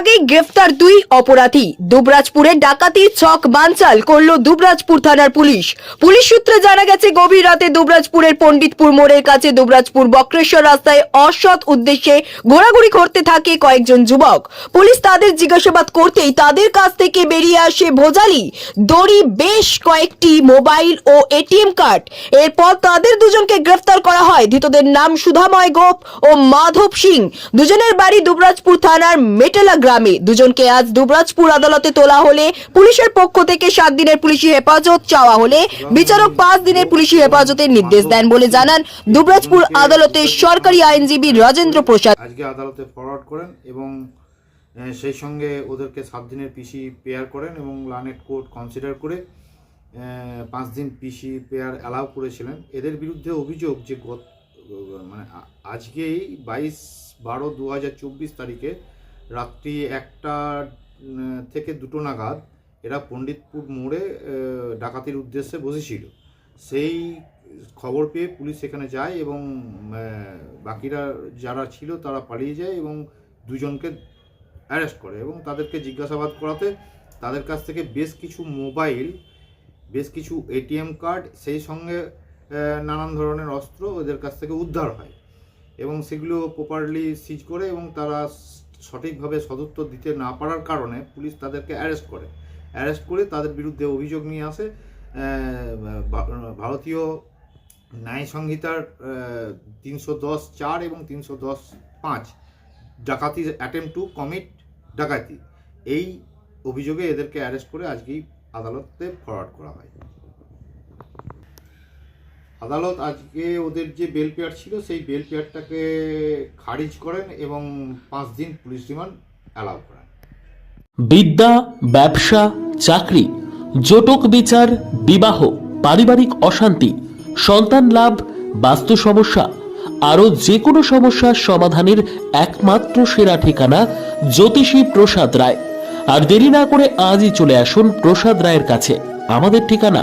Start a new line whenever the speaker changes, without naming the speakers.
আগেই গ্রেফতার দুই অপরাধী। দুবরাজপুরে ডাকাতি ছক বানচাল করল দুবরাজপুর থানার পুলিশ। পুলিশ সূত্রে জানা গেছে, গভীর রাতে দুবরাজপুরের পণ্ডিতপুর মোড়ের কাছে দুবরাজপুর বক্রেশ্বর রাস্তায় অসৎ উদ্দেশ্যে ঘোরাঘুরি করতে থাকে কয়েকজন যুবক। পুলিশ তাদের জিজ্ঞাসাবাদ করতেই তাদের কাছ থেকে বেরিয়ে আসে ভোজালি। দড়ি, বেশ কয়েকটি মোবাইল ও এটিএম কার্ড। এরপর তাদের দুজনকে গ্রেফতার করা হয়। ধৃতদের নাম সুধাময় গোপ ও মাধব সিং। দুজনের বাড়ি দুবরাজপুর থানার মেটেলা গ্রামে। দুজনকে আজ দুবরাজপুর আদালতে তোলা হলে পুলিশের পক্ষ থেকে সাত দিনের পুলিশি হেফাজত চাওয়া হলে বিচারক পাঁচ দিনের পুলিশি হেফাজতের নির্দেশ দেন বলে জানান দুবরাজপুর আদালতের সরকারি আইনজীবী রাজেন্দ্র প্রসাদ।
আজকে আদালতে ফরওয়ার্ড করেন এবং সেই সঙ্গে ওদেরকে সাত দিনের পিসি পেয়ার করেন এবং লানেট কোর্ট কনসিডার করে পাঁচ দিন পিসি পেয়ার অ্যালাউ করেছিলেন। এদের বিরুদ্ধে অভিযোগ যে গত মানে আজকেই বাইশ বারো দু তারিখে রাত্রি একটা থেকে দুটো নাগাদ এরা পণ্ডিতপুর মোড়ে ডাকাতির উদ্দেশ্যে বসেছিল। সেই খবর পেয়ে পুলিশ সেখানে যায় এবং বাকিরা যারা ছিল তারা পালিয়ে যায় এবং দুজনকে অ্যারেস্ট করে এবং তাদেরকে জিজ্ঞাসাবাদ করাতে তাদের কাছ থেকে বেশ কিছু মোবাইল, বেশ কিছু এটিএম কার্ড, সেই সঙ্গে নানান ধরনের অস্ত্র ওদের কাছ থেকে উদ্ধার হয় এবং সেগুলো প্রপারলি সিজ করে এবং তারা সঠিকভাবে সদুত্তর দিতে না পারার কারণে পুলিশ তাদেরকে অ্যারেস্ট করে। অ্যারেস্ট করে তাদের বিরুদ্ধে অভিযোগ নিয়ে আসে ভারতীয় ন্যায় সংহিতার তিনশো দশ চার এবং তিনশো দশ পাঁচ ডাকাতি অ্যাটেম্প টু কমিট ডাকাতি। এই অভিযোগে এদেরকে অ্যারেস্ট করে আজকেই আদালতে ফরওয়ার্ড করা হয়। আদালত আজকে ওদের যে বেল পেয়ার ছিল, সেই বেল পেয়ারটাকে খারিজ করেন এবং পাঁচ দিন পুলিশ রিমান্ড অ্যালাউ করেন।
বিদ্যা, ব্যবসা, চাকরি, জটক বিচার, বিবাহ, পারিবারিক অশান্তি, সন্তান লাভ, বাস্তু সমস্যা, আরও যে কোনো সমস্যার সমাধানের একমাত্র সেরা ঠিকানা জ্যোতিষী প্রসাদ রায়। আর দেরি না করে আজই চলে আসুন প্রসাদ রায়ের কাছে। আমাদের ঠিকানা